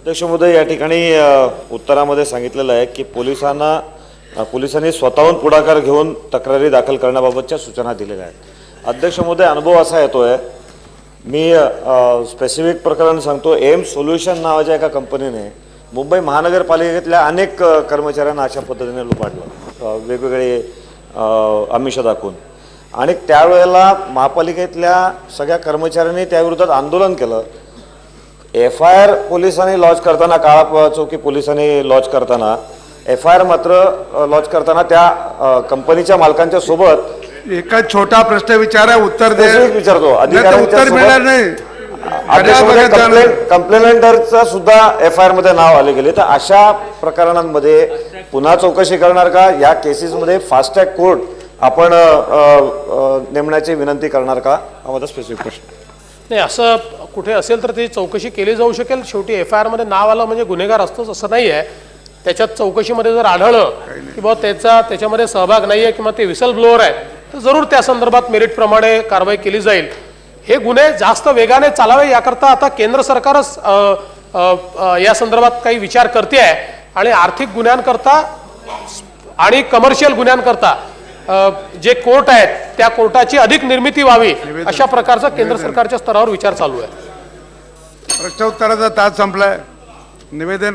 अध्यक्ष महोदय या ठिकाणी उत्तरामध्ये सांगितलेलं आहे की पोलिसांना पोलिसांनी स्वतःहून पुढाकार घेऊन तक्रारी दाखल करण्याबाबतच्या सूचना दिलेल्या आहेत. अध्यक्ष महोदय अनुभव असा येतो आहे मी स्पेसिफिक प्रकरण सांगतो एम सोल्युशन नावाच्या एका कंपनीने मुंबई महानगरपालिकेतल्या अनेक कर्मचाऱ्यांना अशा पद्धतीने लुबाडलं. वेगवेगळे आमिषं दाखवून. आणि त्यावेळेला महापालिकेतल्या सगळ्या कर्मचाऱ्यांनी त्याविरोधात आंदोलन केलं. एफ आय आर पोलिसांनी लॉन्च करताना काळा चौकी पोलिसांनी लॉन्च करताना एफ आय आर मात्र लॉन्च करताना त्या कंपनीच्या मालकांच्या सोबत एका छोटा प्रश्न विचारा उत्तर दे. विचारतो. उत्तर मिळणार नाही. कंप्लेंटरचं सुद्धा एफ आय आरमध्ये नाव आले गेले. तर अशा प्रकरणांमध्ये पुन्हा चौकशी करणार का? या केसेसमध्ये फास्ट ट्रॅक कोर्ट आपण नेमण्याची विनंती करणार का? हा माझा स्पेसिफिक प्रश्न. नाही असं कुठे असेल तर ती चौकशी केली जाऊ शकेल. शेवटी एफ आय आरमध्ये नाव आलं म्हणजे गुन्हेगार असतोच असं नाही आहे त्याच्यात चौकशीमध्ये जर आढळलं की बाबा त्याचा त्याच्यामध्ये सहभाग नाही आहे किंवा ते विसल ब्लोअर आहे तर जरूर त्या संदर्भात मेरिटप्रमाणे कारवाई केली जाईल. हे गुन्हे जास्त वेगाने चालावे याकरता आता केंद्र सरकारच या संदर्भात काही विचार करते आहे आणि आर्थिक गुन्ह्यांकरता आणि कमर्शियल गुन्ह्यांकरता जे कोर्ट आहेत त्या कोर्टाची अधिक निर्मिती व्हावी अशा प्रकारचा केंद्र सरकारच्या स्तरावर विचार चालू आहे. प्रश्न उत्तराचा तास संपलाय. निवेदन